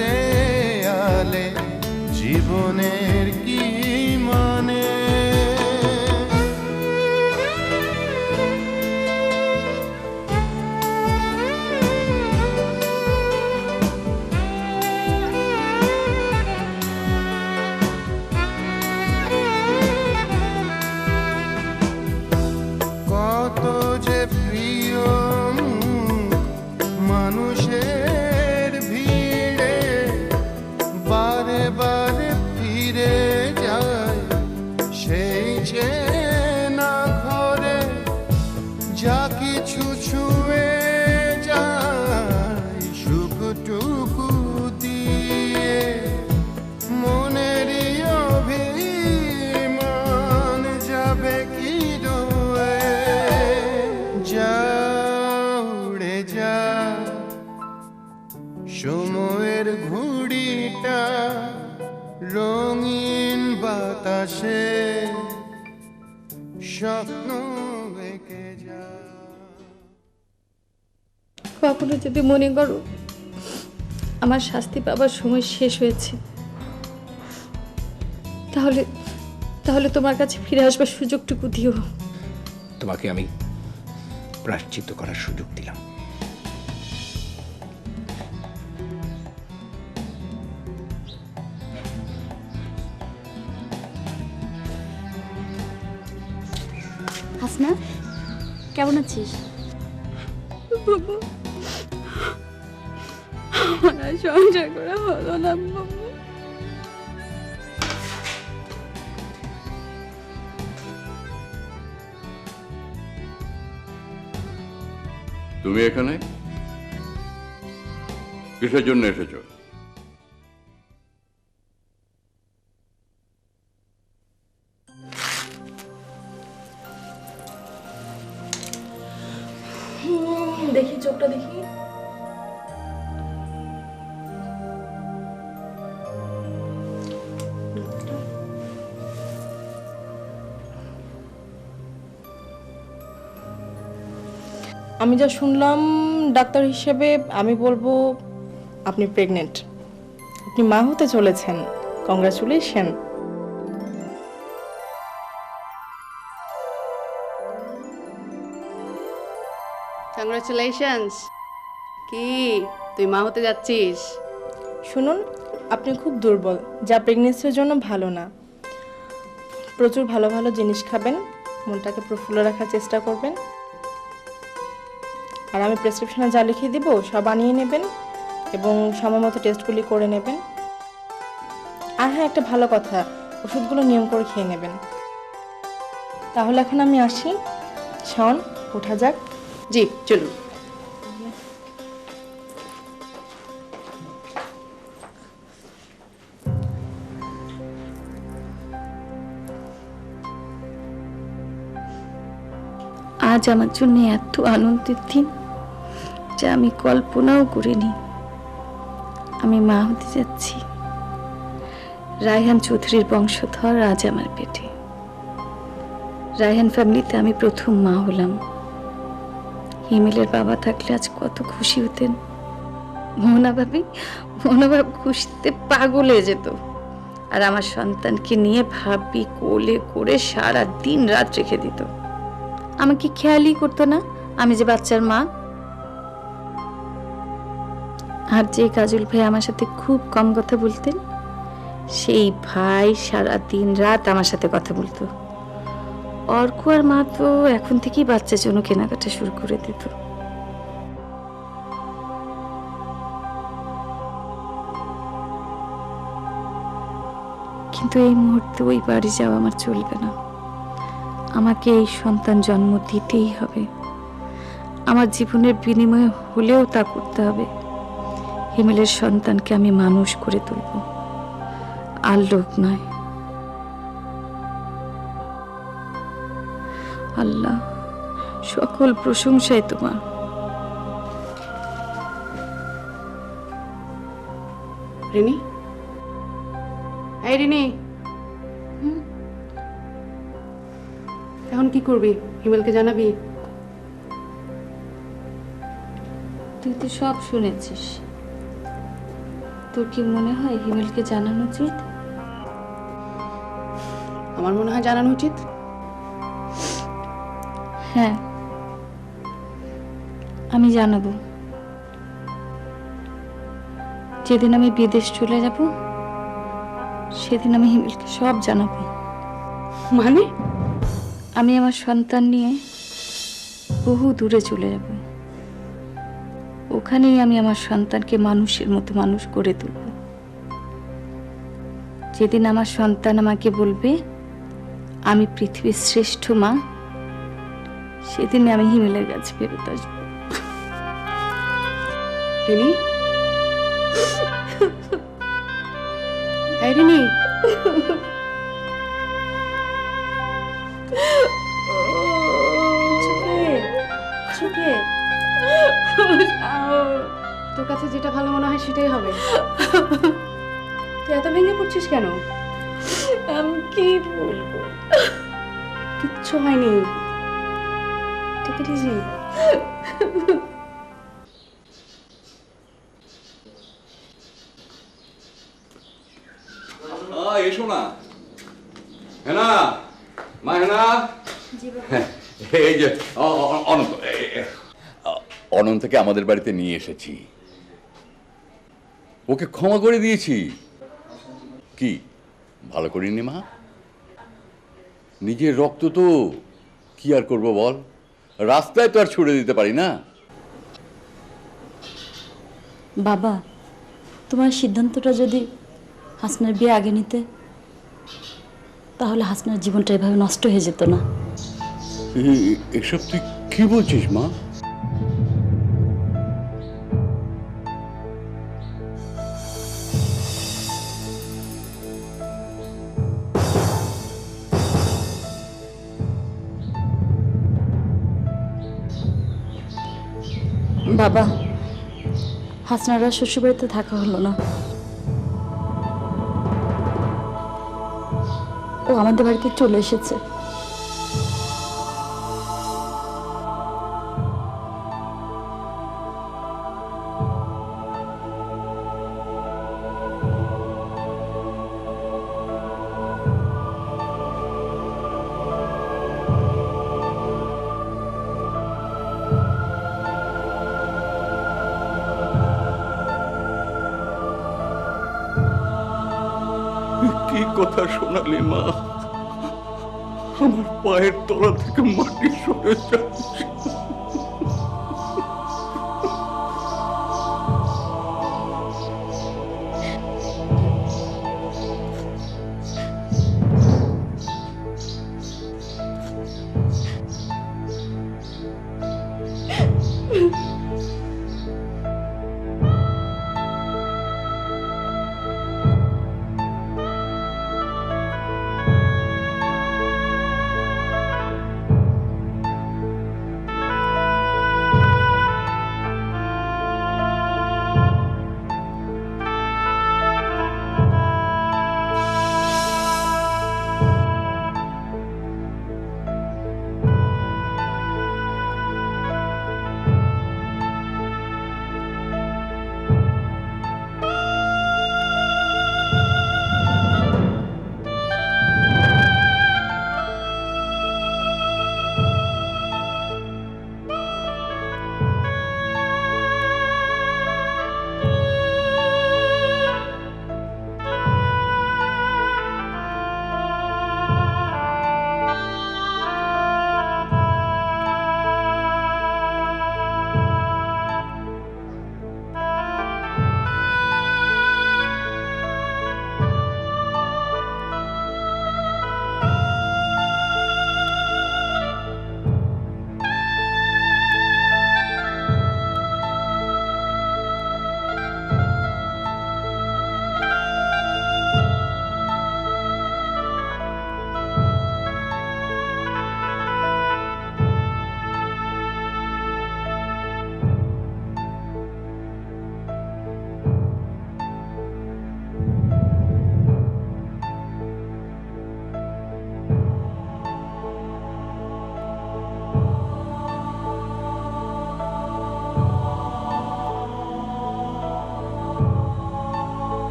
দেয়ালে জীবনের কখনো যদি মনে করো আমার শাস্তি পাবার সময় শেষ হয়েছে তাহলে তাহলে তোমার কাছে ফিরে আসবার সুযোগটুকু দিও। তোমাকে আমি প্রাশ্চিত্য করার সুযোগ দিলাম। হাসনা কেমন আছিস? সংসার করা হলো না বাবু তুমি এখানে? কিসের জন্য এসেছ? আমি যা শুনলাম ডাক্তার হিসেবে আমি বলব আপনি প্রেগনেন্ট আপনি মা হতে চলেছেন। কংগ্রাচুলেশন কংগ্রাচুলেশনস কি? তুই মা হতে যাচ্ছিস? শুনুন আপনি খুব দুর্বল। যা প্রেগনেন্সির জন্য ভালো না। প্রচুর ভালো ভালো জিনিস খাবেন মনটাকে প্রফুল্ল রাখার চেষ্টা করবেন। আর আমি প্রেসক্রিপশনে যা লিখিয়ে দিব, সব আনিয়ে নেবেন এবং সময় মতো টেস্টগুলি করে নেবেন। আর হ্যাঁ একটা ভালো কথা, ওষুধগুলো নিয়ম করে খেয়ে নেবেন। তাহলে এখন আমি আসি। শন ওঠা যাক। জি, চলুন। আজ আমার জন্য এত আনন্দের দিন। যা আমি কল্পনাও করিনি। আমি মা হতে যাচ্ছি। রায়হান চৌধুরীর বংশধর আজ আমার পেটে। রায়হান ফ্যামিলিতে আমি প্রথম মা হলাম। হিমেলের বাবা থাকলে আজ কত খুশি হতেন। মোহনা ভাবি, মোহনা খুশিতে পাগল যেত। আর আমার সন্তানকে নিয়ে ভাবি, কোলে করে সারা দিন রাত রেখে দিত। আমাকে খেয়ালই করতো না আমি যে বাচ্চার মা। আর যে কাজল ভাই আমার সাথে খুব কম কথা বলতেন, সেই ভাই সারা দিন রাত আমার সাথে কথা বলতো। অর্ক আর মা তো এখন থেকেই বাচ্চার জন্য কেনাকাটা শুরু করে দিত। কিন্তু এই মুহূর্তে ওই বাড়ি যাওয়া আমার চলবে না। আমাকে এই সন্তান জন্ম দিতেই হবে। আমার জীবনের বিনিময়ে হলেও তা করতে হবে। হিমেলের সন্তানকে আমি মানুষ করে তুলব। আর লোক নয়। আল্লাহ সকল প্রশংসাই তোমার। রিনি? এই রিনি! এখন কি করবি? হিমেলকে জানাবি? তুই তো সব শুনেছিস। তোর কি মনে হয় হিমেলকে জানানো উচিত? আমার মনে হয় জানানো উচিত। হ্যাঁ। আমি জানাব। যেদিন আমি বিদেশ চলে যাব সেদিন আমি হিমেলকে সব জানাব। মানে? আমি আমার সন্তান নিয়ে বহু দূরে চলে যাব। ওখানেই আমি আমার সন্তানকে মানুষের মতো মানুষ করে তুলব। যেদিন আমার সন্তান আমাকে বলবে, আমি পৃথিবীর শ্রেষ্ঠ মা সেদিন আমি হিমেলের কাছে ফেরত আসব। রিনি? এই রিনি? কাছে যেটা ভালো মনে হয় সেটাই হবে। তুই এত ভেঙে পড়ছিস কেন? আমি কি বলব? কিচ্ছু হয়নি। ঠিক আছে এসো না। হেনা মা হেনা। হ্যাঁ, এই যে অনন্ত অনন্তকে আমাদের বাড়িতে নিয়ে এসেছি। ওকে ক্ষমা করে দিয়েছি। কি? ভালো করিনি মা? নিজের রক্ত তো কি আর করব বল? রাস্তায় তো আর ছুড়ে দিতে পারি না। বাবা তোমার সিদ্ধান্তটা যদি হাসনার বিয়ে আগে নিতে তাহলে হাসনার জীবনটা এভাবে নষ্ট হয়ে যেত না। এসব তুই কি বলছিস মা? বাবা হাসনারা শ্বশুরবাড়িতে থাকা হলো না। ও আমাদের বাড়িতে চলে এসেছে। কি কথা শোনালি মা আমার পায়ের তলা থেকে মাটি সরে যাচ্ছে।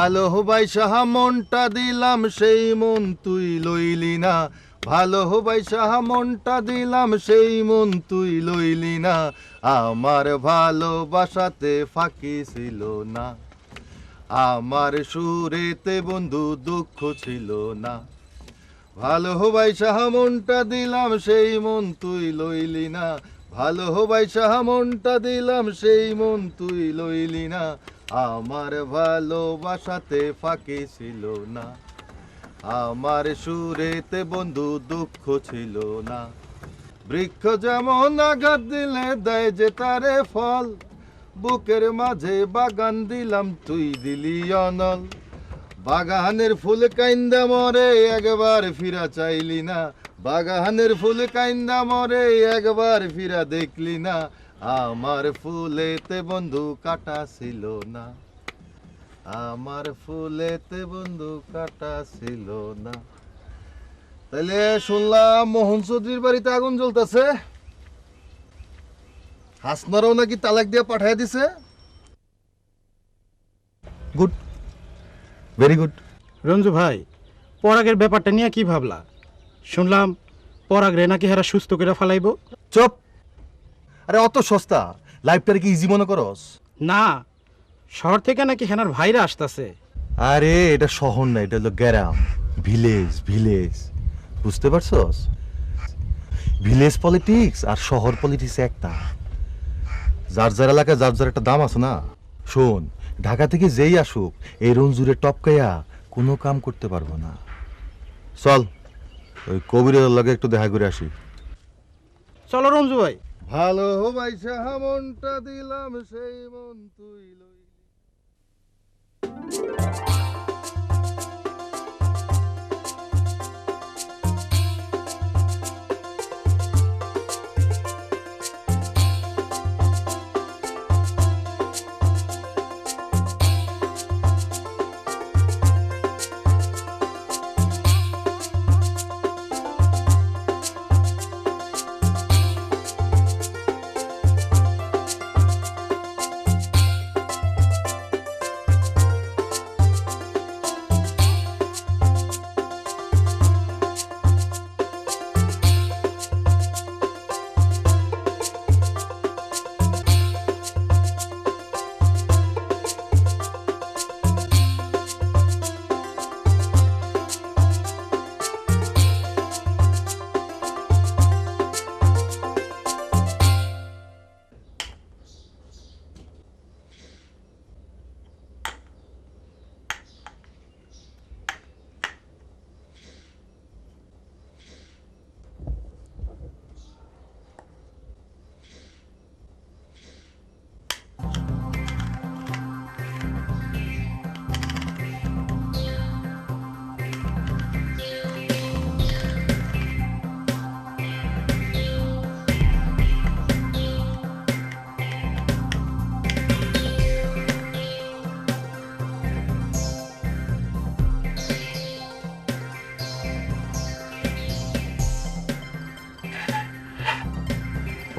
ভালো হবাই সাহা, মনটা দিলাম সেই মন তুই লইলি না। ভালো হবাই সাহা, মনটা দিলাম সেই মন তুই লইলি না। আমার ভালোবাসাতে ফাঁকি ছিল না। আমার সুরেতে বন্ধু দুঃখ ছিল না। ভালো হবাই সাহা, মনটা দিলাম সেই মন তুই লইলি না। ভালো হবাই সাহা, মনটা দিলাম সেই মন তুই লইলি না। আমার ভালোবাসাতে ফাঁকি ছিল না। আমার সুরেতে বন্ধু দুঃখ ছিল না। বৃক্ষ যেমন আঘাত দিলে দেয় যে তারে ফল, বুকের মাঝে বাগান দিলাম, তুই দিলি অনল। বাগানের ফুল কাইন্দা মরে একবার ফিরা চাইলি না। বাগানের ফুল কাইন্দা মরে একবার ফিরা দেখলি না। আমার ফুলেতে বন্ধু কাটা ছিল না। আমার ফুলেতে বন্ধু কাটা ছিল না। তাইলে শুনলাম মোহন চৌধুরীর বাড়িতে আগুন জ্বলতেছে। হাসনারাও নাকি তালাক দিয়ে পাঠাই দিছে। গুড ভেরি গুড রঞ্জু ভাই পরাগের ব্যাপারটা নিয়ে কি ভাবলা? শুনলাম পরাগ রে নাকি হারা সুস্থ করে ফেলাইব। চুপ! আরে অত সস্তা। লাইফটারে কি ইজি মনে করস? না শহর থেকে নাকি হেনার ভাইরা আসতেছে। আরে এটা শহর না এটা হলো গ্রাম। ভিলেজ ভিলেজ বুঝতে পারছস? ভিলেজ পলিটিক্স আর শহর পলিটিক্স একটা। যার যার এলাকায় যার যার একটা দাম আছে না। শোন ঢাকা থেকে যেই আসুক এই রঞ্জুরে টপকাইয়া কোনো কাম করতে পারব না। চল ওই কবিরের লগে একটু দেখা করে আসি। চলো রঞ্জু ভাই। ভালো ভাই সাহা মনটা দিলাম সেই মন তুই লইলি।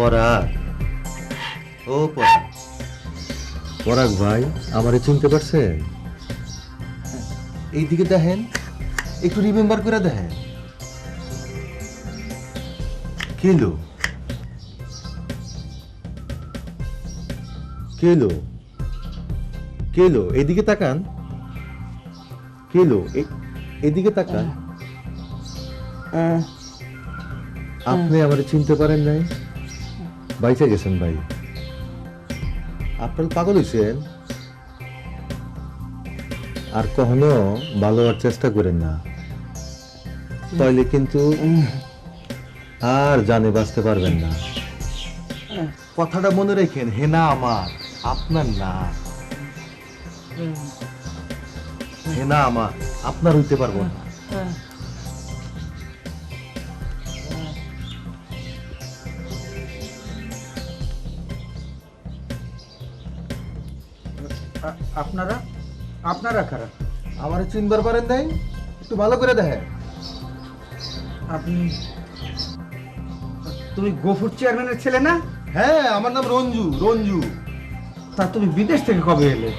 পরাগ। ও পরাগ। পরাগ ভাই আমারে চিনতে পারছেন? এইদিকে দেখেন একটু রিমেম্বার করে দেখেন। কেলো কেলো কেলো এদিকে তাকান। কেলো এদিকে তাকান। আপনি আমারে চিনতে পারেন নাই? বাইচে গেছেন ভাই? আপনার পাগল হয়েছেন আর কখনো ভালো হওয়ার চেষ্টা করেন না। তাইলে কিন্তু আর জানে বাঁচতে পারবেন না। কথাটা মনে রেখেন হেনা আমার আপনার না। হেনা আমার আপনার হইতে পারব না। আপনারা? আপনারা কারা? আমার চিনবার পারেন নাই? একটু ভালো করে দেখেন। আপনি তুমি গফুর চেয়ারম্যানের ছেলে না? হ্যাঁ আমার নাম রঞ্জু রঞ্জু। তা তুমি বিদেশ থেকে কবে এলে?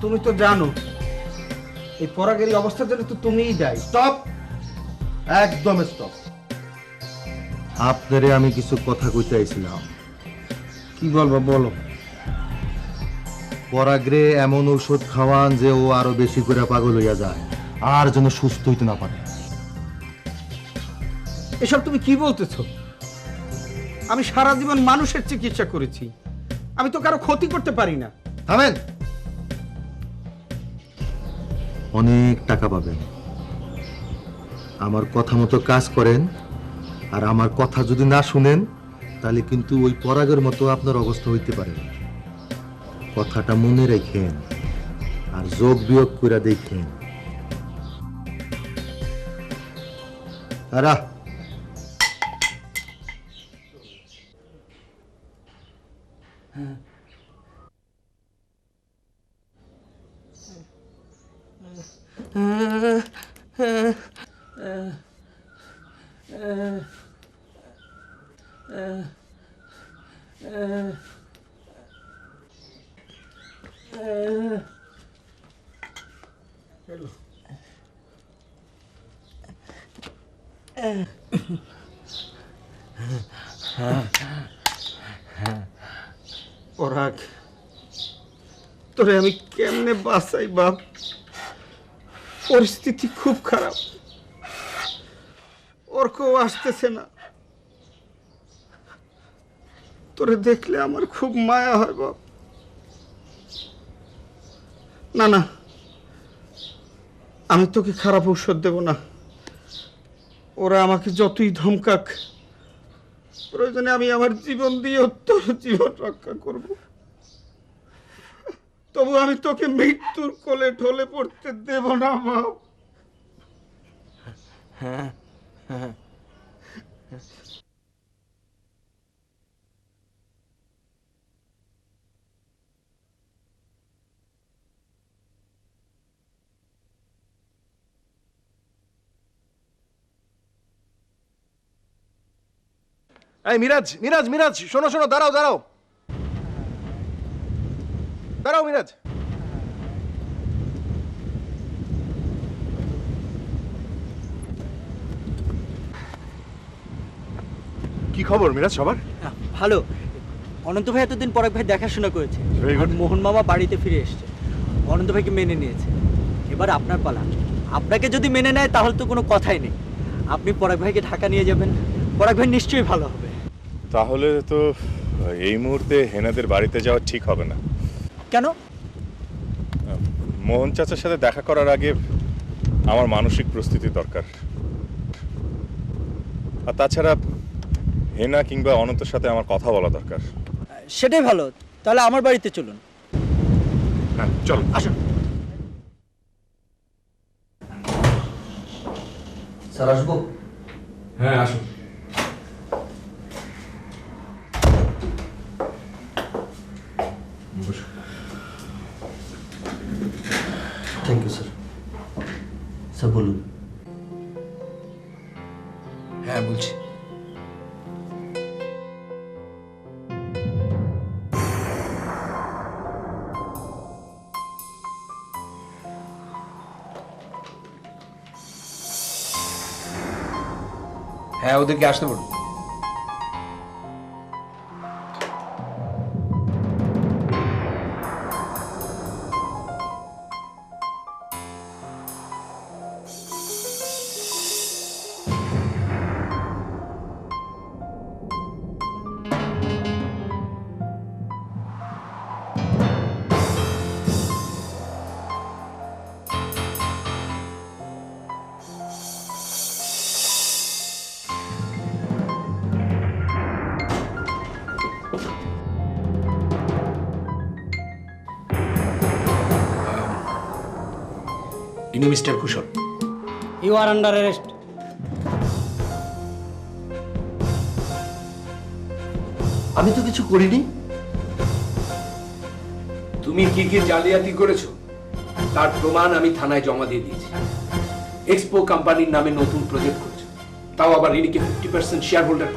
তুমি তো জানো এই পরাগের অবস্থার জন্য তো তুমিই দায়ী। স্টপ! একদম স্টপ! আপনারে আমি কিছু কথা কইতে আইছিলাম। কি বলব বলো। পরাগ্রে এমন ঔষধ খাওয়ান যে ও আরও বেশি করে পাগল হইয়া যায় আর যেন সুস্থ হইতে না পারে। এসব তুমি কি বলতেছো? আমি সারা জীবন মানুষের চিকিৎসা করেছি। আমি তো কারও ক্ষতি করতে পারি না। থামেন। অনেক টাকা পাবেন। আমার কথা মতো কাজ করেন আর আমার কথা যদি না শুনেন তাহলে কিন্তু ওই পরাগের মতো আপনার অবস্থা হইতে পারে। কথাটা মনে রেখেন আর যোগ বিয়োগ করে দেখেন। আরা তোরে আমি কেমনে বাঁচাই বাপ? পরিস্থিতি খুব খারাপ। ওর কেউ আসতেছে না। তোরে দেখলে আমার খুব মায়া হয় বাপ। না না। আমি তোকে খারাপ ঔষধ দেব না। ওরা আমাকে যতই ধমকাক, প্রয়োজনে আমি আমার জীবন দিয়ে তোর জীবন রক্ষা করব। তবু আমি তোকে মৃত্যুর কোলে ঢলে পড়তে দেব না বাপ এই মিরাজ মিরাজ মিরাজ শোনো শোনো দাঁড়াও দাঁড়াও। দাঁড়াও মিরাজ। কি খবর মিরাজ সবার? ভালো। অনন্ত ভাই এতদিন পরাগ ভাই দেখাশোনা করেছে। Very good. আর মোহন মামা বাড়িতে ফিরে এসেছে। অনন্ত ভাইকে মেনে নিয়েছে। এবার আপনার পালা। আপনাকে যদি মেনে নেয় তাহলে তো কোনো কথাই নেই। আপনি পরাগ ভাইকে ঢাকা নিয়ে যাবেন। পরাগ ভাই নিশ্চয়ই ভালো হবে। তাহলে তো এই মুহূর্তে হেনাদের বাড়িতে যাওয়া ঠিক হবে না। কেন? মোহন চাচার সাথে দেখা করার আগে আমার মানসিক প্রস্তুতি দরকার। আর তাছাড়া হেনা কিংবা অনন্তর সাথে আমার কথা বলা দরকার। সেটাই ভালো তাহলে আমার বাড়িতে চলুন। হ্যাঁ চলো। আসুন। স্যার আসব? হ্যাঁ আসুন থ্যাংক ইউ স্যার স্যার বলুন। হ্যাঁ বলছি। হ্যাঁ ওদেরকে আসতে বলুন। ইনি mister Kushal. You are under arrest আমি তো কিছু করিনি। তুমি কি কি জালিয়াতি করেছ? তার প্রমাণ আমি থানায় জমা দিয়ে দিয়েছি। এক্সপো কোম্পানির নামে নতুন প্রজেক্ট করেছ। তাও আবার রিনিকে ফিফটি পার্সেন্ট শেয়ার হোল্ডার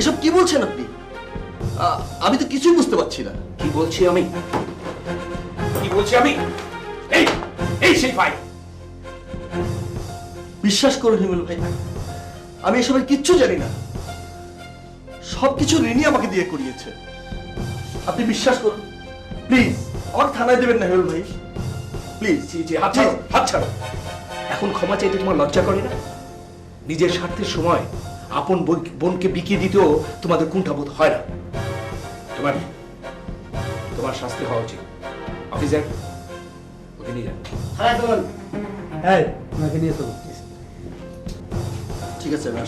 এসব কি বলছেন আপনি? আমি তো কিছুই বুঝতে পারছি না। কি বলছি আমি? কি বলছি আমি? সেই ফাইল বিশ্বাস করুন হিমেল ভাই আমি এসবের কিচ্ছু জানি না। সবকিছু রিনি আমাকে দিয়ে করিয়েছে। আপনি বিশ্বাস করুন প্লিজ আমার থানায় দেবেন না হিমেল ভাই। প্লিজ জি জি হাত ছাড়ো। হাত ছাড়ো। এখন ক্ষমা চাইতে তোমার লজ্জা করে না? নিজের স্বার্থের সময় আপন বোনকে বিকিয়ে দিতেও তোমাদের কুণ্ঠাবোধ হয় না। তোমার তোমার শাস্তি হওয়া উচিত। অফিসার নিয়ে যান। হ্যাঁ ওনাকে নিয়ে ঠিক আছে আমি